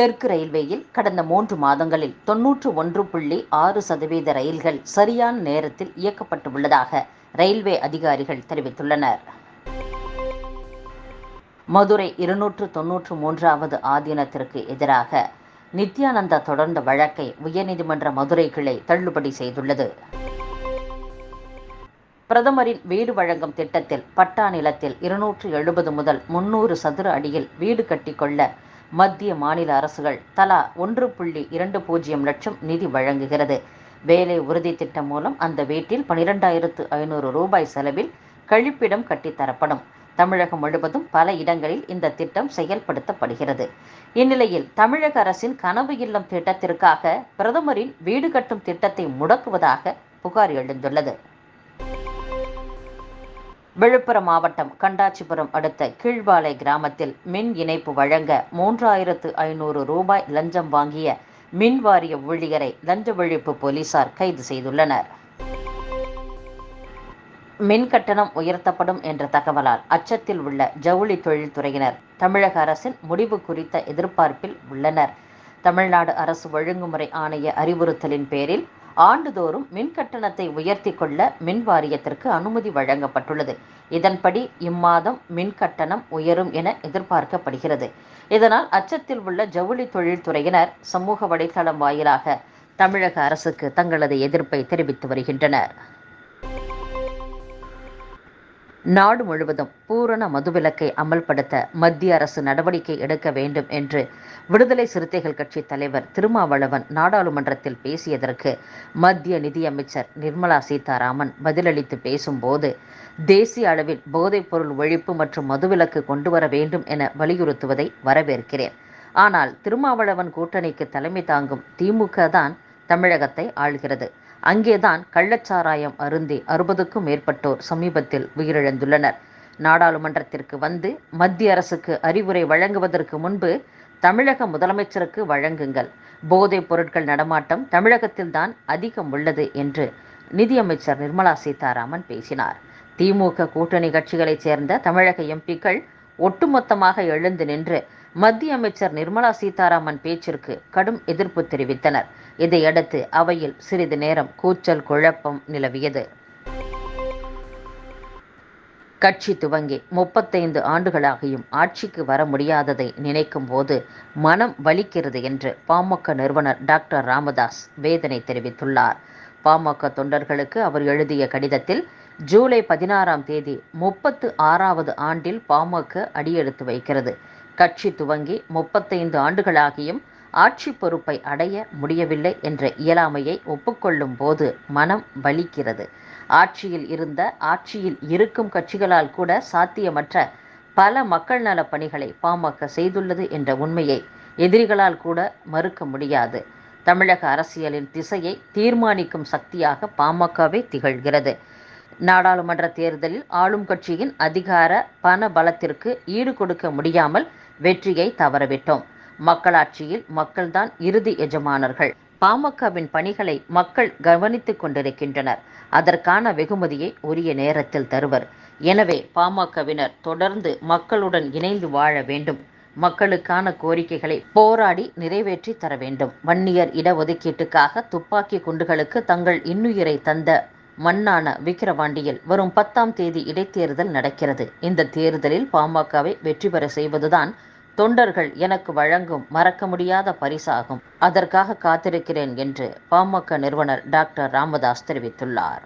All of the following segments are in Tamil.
தெற்கு ரயில்வேயில் கடந்த மூன்று மாதங்களில் தொன்னூற்று ஒன்று புள்ளி ஆறு சதவீத ரயில்கள் சரியான நேரத்தில் இயக்கப்பட்டு உள்ளதாக ரயில்வே அதிகாரிகள் தெரிவித்துள்ளனர். மதுரை இருநூற்று தொன்னூற்று மூன்றாவது ஆதீனத்திற்கு எதிராக நித்யானந்தா தொடர்ந்த வழக்கை உயர்நீதிமன்ற மதுரை கிளை தள்ளுபடி செய்துள்ளது. பிரதமரின் வீடு வழங்கும் திட்டத்தில் பட்டா நிலத்தில் இருநூற்று எழுபது முதல் முன்னூறு சதுர அடியில் வீடு கட்டிக்கொள்ள மத்திய மாநில அரசுகள் தலா ஒன்று புள்ளி இரண்டு பூஜ்ஜியம் லட்சம் நிதி வழங்குகிறது. வேலை உறுதி திட்டம் மூலம் அந்த வீட்டில் பனிரெண்டாயிரத்து ஐநூறு ரூபாய் செலவில் கழிப்பிடம் கட்டித்தரப்படும் தமிழகம் முழுவதும் பல இடங்களில் இந்த திட்டம் செயல்படுத்தப்படுகிறது. இந்நிலையில் தமிழக அரசின் கனவு இல்லம் திட்டத்திற்காக பிரதமரின் வீடு கட்டும் திட்டத்தை முடக்குவதாக புகார் எழுந்துள்ளது. விழுப்புரம் மாவட்டம் கண்டாச்சிபுரம் அடுத்த கீழ்வாலை கிராமத்தில் மின் இணைப்பு வழங்க மூன்றாயிரத்து ஐநூறு ரூபாய் லஞ்சம் வாங்கிய மின் வாரிய ஊழியரை லஞ்ச ஒழிப்பு போலீசார் கைது செய்துள்ளனர். மின் கட்டணம் உயர்த்தப்படும் என்ற தகவலால் அச்சத்தில் உள்ள ஜவுளி தொழில்துறையினர் தமிழக அரசின் முடிவு குறித்த எதிர்பார்ப்பில் உள்ளனர். தமிழ்நாடு அரசு ஒழுங்குமுறை ஆணைய அறிவுறுத்தலின் பேரில் ஆண்டுதோறும் மின் கட்டணத்தை உயர்த்தி கொள்ள மின் வாரியத்திற்கு அனுமதி வழங்கப்பட்டுள்ளது. இதன்படி இம்மாதம் மின் கட்டணம் உயரும் என எதிர்பார்க்கப்படுகிறது. இதனால் அச்சத்தில் உள்ள ஜவுளி தொழில்துறையினர் சமூக வலைதளம் வாயிலாக தமிழக அரசுக்கு தங்களது எதிர்ப்பை தெரிவித்து வருகின்றனர். நாடு முழுவதும் பூரண மதுவிலக்கை அமல்படுத்த மத்திய அரசு நடவடிக்கை எடுக்க வேண்டும் என்று விடுதலை சிறுத்தைகள் கட்சி தலைவர் திருமாவளவன் நாடாளுமன்றத்தில் பேசியதற்கு மத்திய நிதியமைச்சர் நிர்மலா சீதாராமன் பதிலளித்து பேசும்போது தேசிய அளவில் போதைப்பொருள் ஒழிப்பு மற்றும் மதுவிலக்கு கொண்டு வர வேண்டும் என வலியுறுத்துவதை வரவேற்கிறேன். ஆனால் திருமாவளவன் கூட்டணிக்கு தலைமை தாங்கும் திமுக தான் தமிழகத்தை ஆள்கிறது. அங்கேதான் கள்ளச்சாராயம் அருந்தி அறுபதுக்கும் மேற்பட்டோர் சமீபத்தில் உயிரிழந்துள்ளனர். நாடாளுமன்றத்திற்கு வந்து மத்திய அரசுக்கு அறிவுரை வழங்குவதற்கு முன்பு தமிழக முதலமைச்சருக்கு வழங்குங்கள். போதைப் பொருட்கள் நடமாட்டம் தமிழகத்தில்தான் அதிகம் உள்ளது என்று நிதியமைச்சர் நிர்மலா சீதாராமன் பேசினார். திமுக கூட்டணி கட்சிகளைச் சேர்ந்த தமிழக எம்பிக்கள் ஒட்டுமொத்தமாக எழுந்து நின்று மத்திய அமைச்சர் நிர்மலா சீதாராமன் பேச்சிற்கு கடும் எதிர்ப்பு தெரிவித்தனர். இதையடுத்து அவையில் சிறிது நேரம் கூச்சல் குழப்பம் நிலவியது. கட்சி துவங்கி முப்பத்தைந்து ஆண்டுகளாகியும் ஆட்சிக்கு வர முடியாததை நினைக்கும் போது மனம் வலிக்கிறது என்று பாமக நிறுவனர் டாக்டர் ராமதாஸ் வேதனை தெரிவித்துள்ளார். பாமக தொண்டர்களுக்கு அவர் எழுதிய கடிதத்தில் ஜூலை பதினாறாம் தேதி முப்பத்து ஆறாவது ஆண்டில் பாமக அடியெடுத்து வைக்கிறது. கட்சி துவங்கி முப்பத்தைந்து ஆண்டுகளாகியும் ஆட்சி பொறுப்பை அடைய முடியவில்லை என்ற இயலாமையை ஒப்புக்கொள்ளும் போது மனம் வலிக்கிறது. ஆட்சியில் இருந்த ஆட்சியில் இருக்கும் கட்சிகளால் கூட சாத்தியமற்ற பல மக்கள் நல பணிகளை பாமக செய்துள்ளது என்ற உண்மையை எதிரிகளால் கூட மறுக்க முடியாது. தமிழக அரசியலின் திசையை தீர்மானிக்கும் சக்தியாக பாமகவே திகழ்கிறது. நாடாளுமன்ற தேர்தலில் ஆளும் கட்சியின் அதிகார பண பலத்திற்கு ஈடு கொடுக்க முடியாமல் வெற்றியை தவறவிட்டோம். மக்களாட்சியில் மக்கள்தான் இறுதி எஜமானர்கள். பாமகவின் பணிகளை மக்கள் கவனித்துக் கொண்டிருக்கின்றனர். அதற்கான வெகுமதியை உரிய நேரத்தில் தருவர். எனவே பாமகவினர் தொடர்ந்து மக்களுடன் இணைந்து வாழ வேண்டும். மக்களுக்கான கோரிக்கைகளை போராடி நிறைவேற்றி தர வேண்டும். வன்னியர் இடஒதுக்கீட்டுக்காக துப்பாக்கி குண்டுகளுக்கு தங்கள் இன்னுயிரை தந்த மண்ணான விக்கிரவாண்டியில் வரும் பத்தாம் தேதி இடைத்தேர்தல் நடக்கிறது. இந்த தேர்தலில் பாமகவை வெற்றி பெற செய்வதுதான் தொண்டர்கள் எனக்கு வழங்கும் மறக்க முடியாத பரிசாகும். அதற்காக காத்திருக்கிறேன் என்று பாமக நிறுவனர் டாக்டர் ராமதாஸ் தெரிவித்துள்ளார்.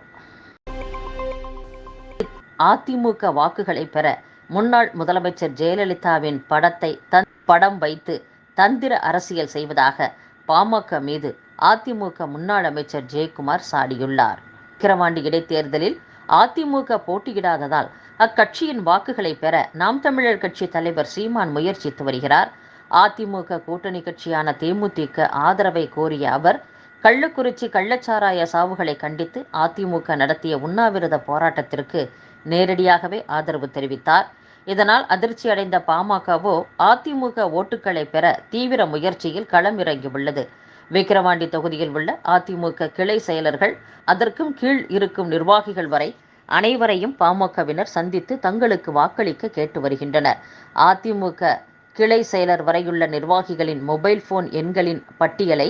அதிமுக வாக்குகளை பெற முன்னாள் முதலமைச்சர் ஜெயலலிதாவின் படத்தை தன் படம் வைத்து தந்திர அரசியல் செய்வதாக பாமக மீது அதிமுக முன்னாள் அமைச்சர் ஜெயக்குமார் சாடியுள்ளார். விக்கிரவாண்டி இடைத்தேர்தலில் அதிமுக போட்டியிடாததால் அக்கட்சியின் வாக்குகளை பெற நாம் தமிழர் கட்சி தலைவர் சீமான் முயற்சித்து வருகிறார். அதிமுக கூட்டணி கட்சியான தேமுதிக ஆதரவை கோரிய அவர் கள்ளக்குறிச்சி கள்ளச்சாராய சாவுகளை கண்டித்து அதிமுக நடத்திய உண்ணாவிரத போராட்டத்திற்கு நேரடியாகவே ஆதரவு தெரிவித்தார். இதனால் அதிர்ச்சி அடைந்த பாமகவோ அதிமுக ஓட்டுகளை பெற தீவிர முயற்சியில் களமிறங்கியுள்ளது விக்கிரவாண்டி தொகுதியில் உள்ள அதிமுக கிளை செயலர்கள் அதற்கும் கீழ் இருக்கும் நிர்வாகிகள் வரை அனைவரையும் பாமகவினர் சந்தித்து தங்களுக்கு வாக்களிக்க கேட்டு வருகின்றனர். அதிமுக கிளை செயலர் வரையுள்ள நிர்வாகிகளின் மொபைல் போன் எண்களின் பட்டியலை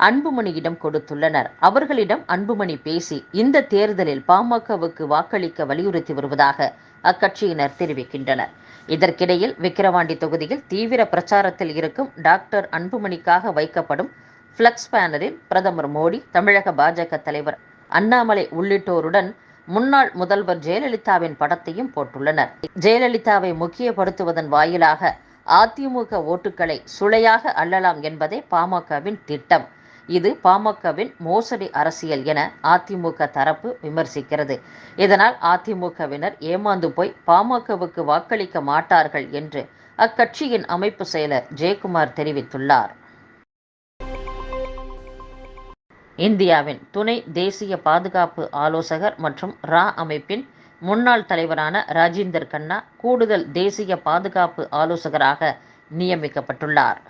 அன்புமணியிடம் கொடுத்துள்ளனர். அவர்களிடம் அன்புமணி பேசி இந்த தேர்தலில் பாமகவுக்கு வாக்களிக்க வலியுறுத்தி வருவதாக அக்கட்சியினர் தெரிவிக்கின்றனர். இதற்கிடையில் விக்கிரவாண்டி தொகுதியில் தீவிர பிரச்சாரத்தில் இருக்கும் டாக்டர் அன்புமணிக்காக வைக்கப்படும் ஃப்ளக்ஸ் பேனரில் பிரதமர் மோடி தமிழக பாஜக தலைவர் அண்ணாமலை உள்ளிட்டோருடன் முன்னாள் முதல்வர் ஜெயலலிதாவின் படத்தையும் போட்டுள்ளனர். ஜெயலலிதாவை முக்கியப்படுத்துவதன் வாயிலாக அதிமுக ஓட்டுகளை சுளையாக அள்ளலாம் என்பதே பாமகவின் திட்டம். இது பாமகவின் மோசடி அரசியல் என அதிமுக தரப்பு விமர்சிக்கிறது. இதனால் அதிமுகவினர் ஏமாந்து போய் பாமகவுக்கு வாக்களிக்க மாட்டார்கள் என்று அக்கட்சியின் அமைப்பு செயலர் ஜெயக்குமார் தெரிவித்துள்ளார். இந்தியாவின் துணை தேசிய பாதுகாப்பு ஆலோசகர் மற்றும் ரா அமைப்பின் முன்னாள் தலைவரான ராஜேந்தர் கண்ணா கூடுதல் தேசிய பாதுகாப்பு ஆலோசகராக நியமிக்கப்பட்டுள்ளார்.